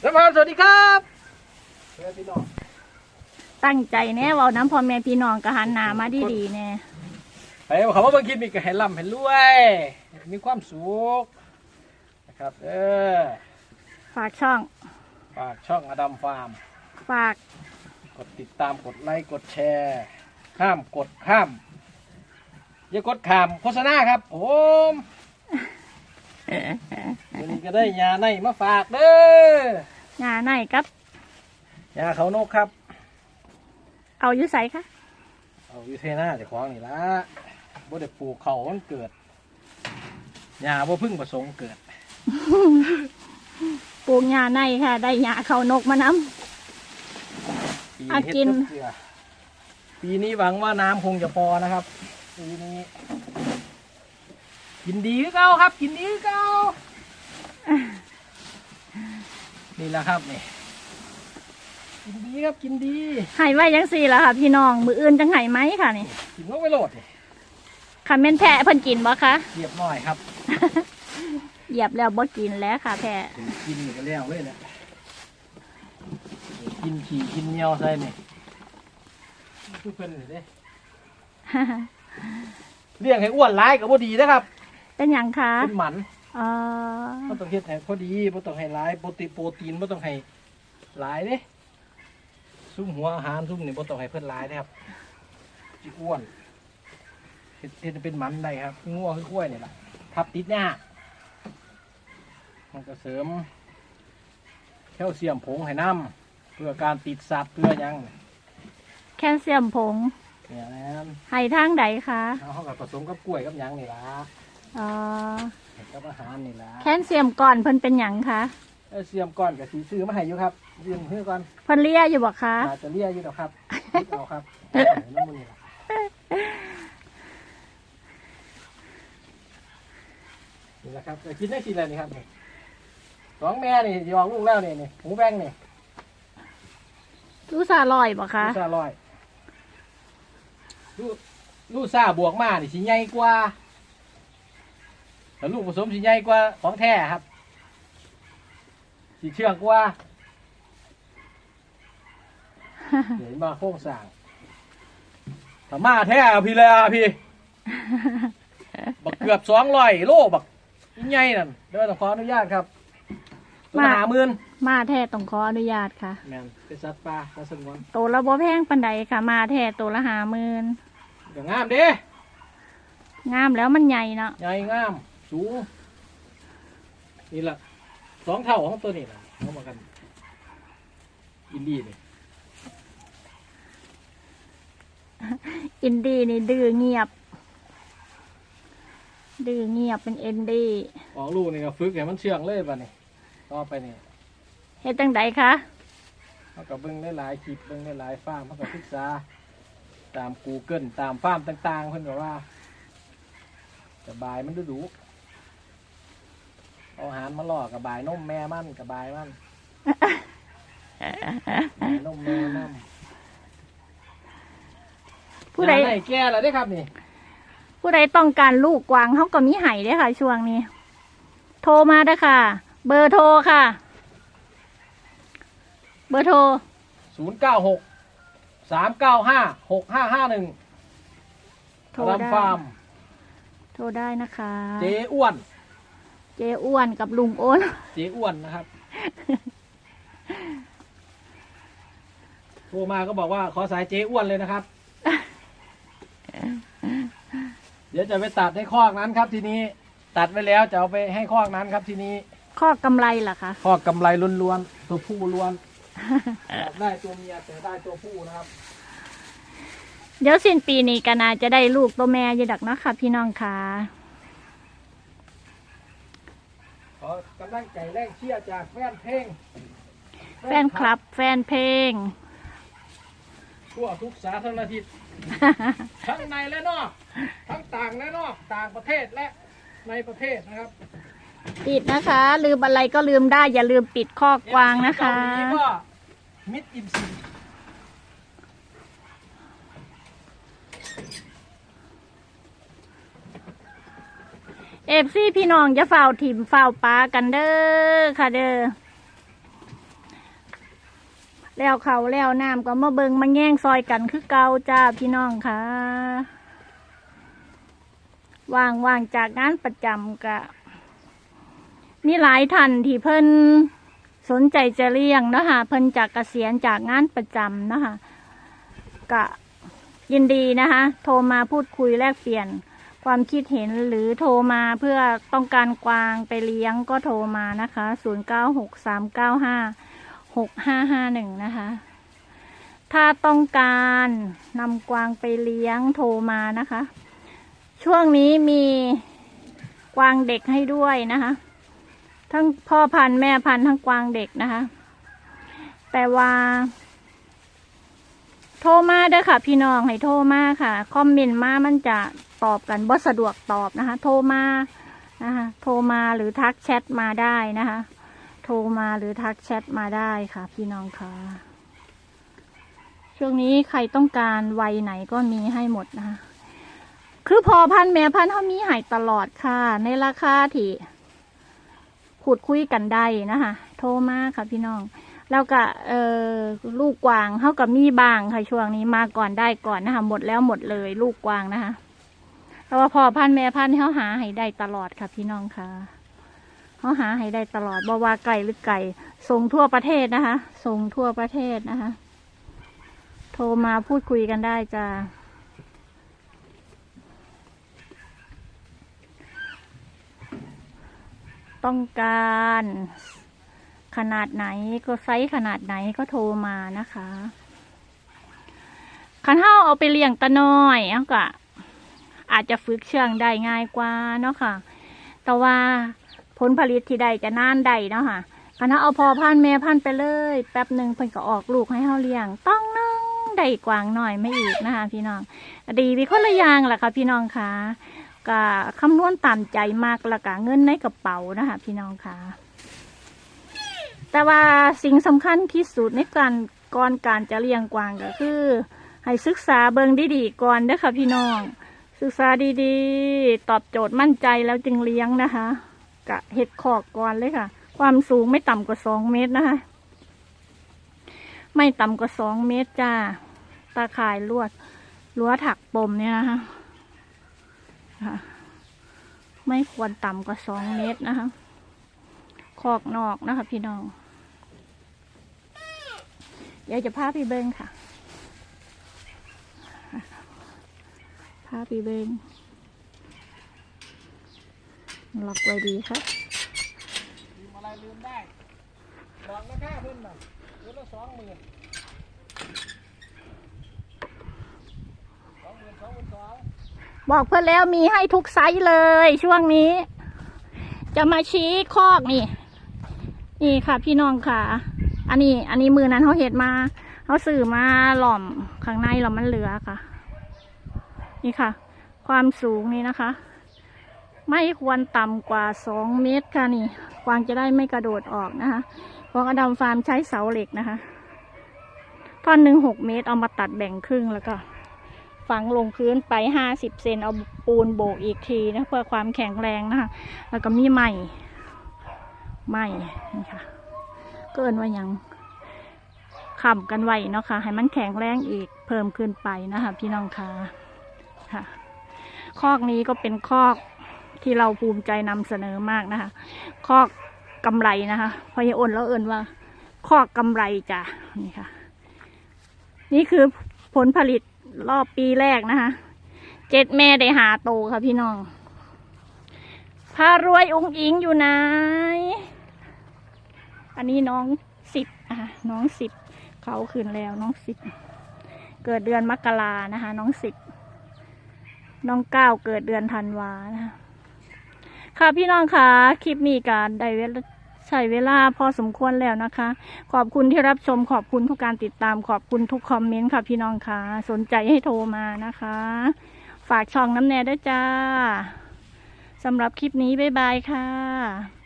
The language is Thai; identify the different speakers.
Speaker 1: แล้วพอสวัสดีครับเพื่อนพี่น้อง
Speaker 2: ตั้งใจแน่เว้าน้ำพ่อแม่พี่น้องก็หันหน้ามาดีๆแน่
Speaker 1: ไปเขาว่าบางคลิปมีก็ให้ร่ำให้รวยมีความสุขนะครับเออ
Speaker 2: ฝากช่อง
Speaker 1: ฝากช่องอดัมฟาร์ม
Speaker 2: ฝาก
Speaker 1: กดติดตามกดไลค์กดแชร์ห้ามกดข้าม อย่ากดข้ามโฆษณาครับผม วันนี้ก็ได้ยาในมาฝากเด้องา
Speaker 2: นไหนครับ
Speaker 1: ยาเขานกครับ
Speaker 2: เอาอยู่ใสคะ
Speaker 1: เอาอยู่เทน่าจะคว้างนี่ละบ่ได้ปลูกเขามันเกิดยาบ่พึ่งประสงค์เกิด
Speaker 2: ปลูกงาในค่ะ ได้หญ้าเขานกมาน้
Speaker 1: ปี
Speaker 2: อะ
Speaker 1: เฮ็ด
Speaker 2: กิน
Speaker 1: กับเกลือปีนี้หวังว่าน้ำคงจะพอนะครับ ปีนี้ กินดีคือเก่าครับ กินดีคือเก่านี่แหละครับนี่กินดีครับกินดีำ
Speaker 2: ให้ไว้ยังสี่ละค่ะ พี่น้อง มืออื่นจังไห้ไหมค่ะนี่
Speaker 1: กินลงไปโหลดนี่
Speaker 2: คันแม่นแพะเพิ่นกินบ่คะ
Speaker 1: เรียบร้อยครับ
Speaker 2: เหยียบแล้วบ่กินแล้วค่ะ แพะ
Speaker 1: กินกันแล้วเลยเนี่ยกินขี่กินเหนียวใส่นี่คือเพิ่นนี่เด้เลี้ยงให้อ้วนร้ายก็บ่ดีนะครับ
Speaker 2: เป็นหยังคะ
Speaker 1: เป็นหมัน
Speaker 2: เออ
Speaker 1: บ่ต้องเฮ็ดให้พอดีบ่ต้องให้ร้ายโปรตีนโปรตีนบ่ต้องให้หลายเด้ซุ่มหัวอาหารซุ่มนี่บ่ต้องให้เพิ่นหลายนะครับสิอ้วนเฮ็ดเฮ็ดให้เป็นหมันได้ครับงัวคือกล้วยนี่ล่ะทับติดหน้ามันก็เสริมแคลเซียมผงให้น้ำเพื่อการติดสัตว์เพื่อหยัง
Speaker 2: แคลเซียมผง
Speaker 1: เนี่ยนะ
Speaker 2: ให้ทางใดคะ
Speaker 1: เอาเขากับผสมกับกล้วยกับหยังนี่ล่ะ
Speaker 2: เออ
Speaker 1: กับอาหารนี่ล่ะ
Speaker 2: แคลเซียมก่อนเพิ่นเป็นหยังคะ
Speaker 1: แคลเซียมก้อนกับสีซื้อมาให้อยู่ครับยืมเพื่อก่อน
Speaker 2: เพิ่นเลียอยู่บ่คะ
Speaker 1: อาจจะเรียกอยู่หรอกครับคิดเอาครับเอาน้ำมันนี่ล่ะนี่แหละครับแต่กินได้ทีละนี่ครับนี่สองแม่นี่ยองลูกแล้วนี่นี่หมูแบงนี่
Speaker 2: รู้สาลอยบ่คะ
Speaker 1: ลูกซาลอยลูกลูกซาบวกมานี่สิใหญ่กว่า แต่ลูกผสมสิใหญ่กว่าของแท้ครับสิเชื่องกว่าเห็นมาโค้งสร้างถ้ามาแท้พี่เลยอะพี่บักเกือบสองร้อยโลบักใหญ่นั่นเดี๋ยวต้องขออนุญาตครับตัวละ
Speaker 2: มา
Speaker 1: หาหมื่น
Speaker 2: มาแท้ต้องขออนุญาตค่ะ
Speaker 1: แมนเป็นสัตว์ป่าสัตว์สงวน
Speaker 2: โตละบ่แพงปันใดค่ะ มาแท้โตละหาหมื่น
Speaker 1: อย่างงามเด้
Speaker 2: งามแล้วมันใหญ่เนาะ
Speaker 1: ใหญ่งาม สูงนี่แหละสองเท่าของตัวนี้นะเอามากัน อินดี้นี่
Speaker 2: อินดี้นี่ดื้อเงียบ ดื้อเงียบเป็นเอ็นดี้
Speaker 1: ออกลูกนี่ก็ฝึกให้มันเชื่องเลยป่ะนี่ต่อไปนี่
Speaker 2: เฮ็ดจังใดคะ
Speaker 1: เขาก็เบิ่งได้หลายคลิปเบิ่งได้หลายฟาร์มเขาก็ศึกษาตาม Google ตามฟาร์มต่างๆเพิ่นก็ว่าสบายมันดูดู เอาอาหารมาล่อกับบายนมแม่มันกับบายมันบายนมแม่มัน
Speaker 2: ผู้ใด
Speaker 1: ยาไหนแก่แล้วได้ครับนี่
Speaker 2: ผู้ใดต้องการลูกกวางเขาก็มีไห้เด้อค่ะ ช่วงนี้ โทรมาเด้อค่ะ เบอร์โทรค่ะ เบอร์โทร
Speaker 1: ศูนย์เก้าหกสามเก้าห้าหกห้าห้าหนึ่ง
Speaker 2: โทร
Speaker 1: รำ
Speaker 2: ได้
Speaker 1: ฟาร์ม
Speaker 2: โทรได้นะคะ
Speaker 1: เจ๊อ้วน
Speaker 2: เจ๊อ้วนกับลุงโอน
Speaker 1: เจ๊อ้วนนะครับโทรมาก็บอกว่าขอสายเจ๊อ้วนเลยนะครับ เดี๋ยวจะไปตัดให้คอกนั้นครับ ทีนี้ตัดไว้แล้วจะเอาไปให้คอกนั้นครับ ทีนี้
Speaker 2: ข้อกำไรเหรอคะ
Speaker 1: คอกกำไรล้วนๆตัวผู้ล้วนอยากได้ตัวเมียแต่ได้ตัวผู้นะครับ
Speaker 2: เดี๋ยวสิ้นปีนี้ก็น่าจะได้ลูกตัวแม่อยี่ดักเนาะค่ะพี่น้องค่ะ
Speaker 1: ข อกำลังใจแรงเชียร์จากแฟนเพลง
Speaker 2: แฟนคลับ แฟนเพลง
Speaker 1: ทั่วทุกสาธารณทิศทั้งในและนอก ทั้งต่างและนอก ต่างประเทศและในประเทศนะครับ
Speaker 2: ปิดนะคะ ลืมอะไรก็ลืมได้ อย่าลืมปิดข้อกวางนะคะ
Speaker 1: เกาหลีก็มิดอินซี
Speaker 2: เอ ฟซีพี่น้องจะเฝ้าถิ่มเฝ้าปลากันเด้อค่ะเด้อแล้วเขาแล้วน้ำก็มาเบิงมาแย่งซอยกันคือเกาจ้าพี่น้องค่ะว่างว่างจากงานประจำกะมีหลายท่านที่เพิ่นสนใจจะเลี้ยงนะคะเพิ่นจากเกษียณจากงานประจำนะคะกะยินดีนะคะ โทรมาพูดคุยแลกเปลี่ยน ความคิดเห็นหรือโทรมาเพื่อต้องการกวางไปเลี้ยงก็โทรมานะคะ 0963956551 นะคะ ถ้าต้องการนำกวางไปเลี้ยงโทรมานะคะ ช่วงนี้มีกวางเด็กให้ด้วยนะคะ ทั้งพ่อพันธุ์แม่พันธุ์ทั้งกวางเด็กนะคะ แต่ว่าโทรมาเด้อค่ะ พี่น้องให้โทรมาค่ะ คอมเมนต์มามันจะ ตอบกันบ่สะดวกตอบนะคะ โทรมานะคะโทรมาหรือทักแชทมาได้นะคะ โทรมาหรือทักแชทมาได้ค่ะ พี่น้องค่ะ ช่วงนี้ใครต้องการวัยไหนก็มีให้หมดนะคะคือพอพันแม่พันเขามีหายตลอดค่ะ ในราคาที่พูดคุยกันได้นะคะ โทรมาค่ะพี่น้อง แล้วก็เออลูกกวางเขากับมีบางค่ะช่วงนี้มาก่อนได้ก่อนนะคะ หมดแล้วหมดเลย ลูกกวางนะคะ แต่ว่าพอพันธุ์แม่พันธุ์เขาหาให้ได้ตลอดค่ะพี่น้องค่ะเขาหาให้ได้ตลอดบ่ว่าไก่หรือไก่ส่งทั่วประเทศนะคะ ส่งทั่วประเทศนะคะ โทรมาพูดคุยกันได้จ้าต้องการขนาดไหนก็ไซส์ขนาดไหนก็โทรมานะคะ คันเท้าเอาไปเลี้ยงตะน้อยเอาก็ อาจจะฝึกเชื่องได้ง่ายกว่าเนาะค่ะ แต่ว่าผลผลิตที่ได้จะนานได้เนาะค่ะคันเอาพอพันแม่พันไปเลย แป๊บหนึ่งเพิ่นก็ออกลูกให้เฮาเลี้ยง ต้องนึงได้กวางหน่อยไม่อีกนะคะ พี่น้อง ดีวิคนละอย่างแหละค่ะ พี่น้องค่ะก็คำนวณตามใจมากละก็เงินในกระเป๋านะคะ พี่น้องค่ะ แต่ว่าสิ่งสำคัญที่สุดในการก่อนการจะเลี้ยงกวางก็คือ ให้ศึกษาเบิงดีๆก่อนเด้อค่ะพี่น้อง ศึกษาดีๆ ตอบโจทย์มั่นใจแล้วจึงเลี้ยงนะคะกะเห็ดขอกก่อนเลยค่ะ ความสูงไม่ต่ำกว่าสองเมตรนะคะ ไม่ต่ำกว่าสองเมตรจ้า ตาข่ายลวดรั้วถักปมเนี่ยนะคะค่ะไม่ควรต่ำกว่าสองเมตรนะคะคอกนอกนะคะพี่น้อง เดี๋ยวจะพาพี่เบิ้งค่ะ พาพี่เบิ้งล็อกไว้ดีครับ
Speaker 1: ลืมอะไรลืมได้บอกราคาเพิ่นน่ะเดือนละสองหมื่นสองหมื่นสองหมื่นสอง
Speaker 2: บอกเพื่อนแล้วมีให้ทุกไซส์เลยช่วงนี้ จะมาชี้คอกนี่ นี่ค่ะพี่น้องค่ะ อันนี้ อันนี้มือนั้นเขาเห็ดมาเขาสื่อมาหล่อมข้างในหล่อมมันเหลือค่ะ นี่ค่ะ ความสูงนี่นะคะ ไม่ควรต่ำกว่าสองเมตรค่ะนี่กวางจะได้ไม่กระโดดออกนะคะกวางอดัมฟาร์มใช้เสาเหล็กนะคะท่อนหนึ่งหกเมตรเอามาตัดแบ่งครึ่งแล้วก็ฝังลงพื้นไปห้าสิบเซนเอาปูนโบกอีกทีนะเพื่อความแข็งแรงนะคะ แล้วก็มีไม้ไม้นี่ค่ะเกินว่ายังขำกันไว้เนาะค่ะให้มันแข็งแรงอีกเพิ่มขึ้นไปนะคะ พี่น้องค่ะ ค่ะ คอกนี้ก็เป็นคอกที่เราภูมิใจนำเสนอมากนะคะ คอกกำไรนะคะพอยายอ่นแล้วเอ่นว่า คอกกำไรจ้ะนี่ค่ะ นี่คือผลผลิตรอบปีแรกนะคะ เจ็ดแม่ได้หาโตค่ะพี่น้องพารวยองค์อิงอยู่ไหน อันนี้น้องสิบนะคะน้องสิบเขาคืนแล้วน้องสิบ เกิดเดือนมกรานะคะ น้องสิบ น้องก้าวเกิดเดือนธันวานะค่ะพี่น้องคะคลิปนี้การได้เวลใช้เวลาพอสมควรแล้วนะคะ ขอบคุณที่รับชมขอบคุณทุกการติดตามขอบคุณทุกคอมเมนต์ค่ะพี่น้องคะสนใจให้โทรมานะคะ ฝากช่องน้ำแน่ด้วยจ้าสำหรับคลิปนี้บ๊ายบายค่ะ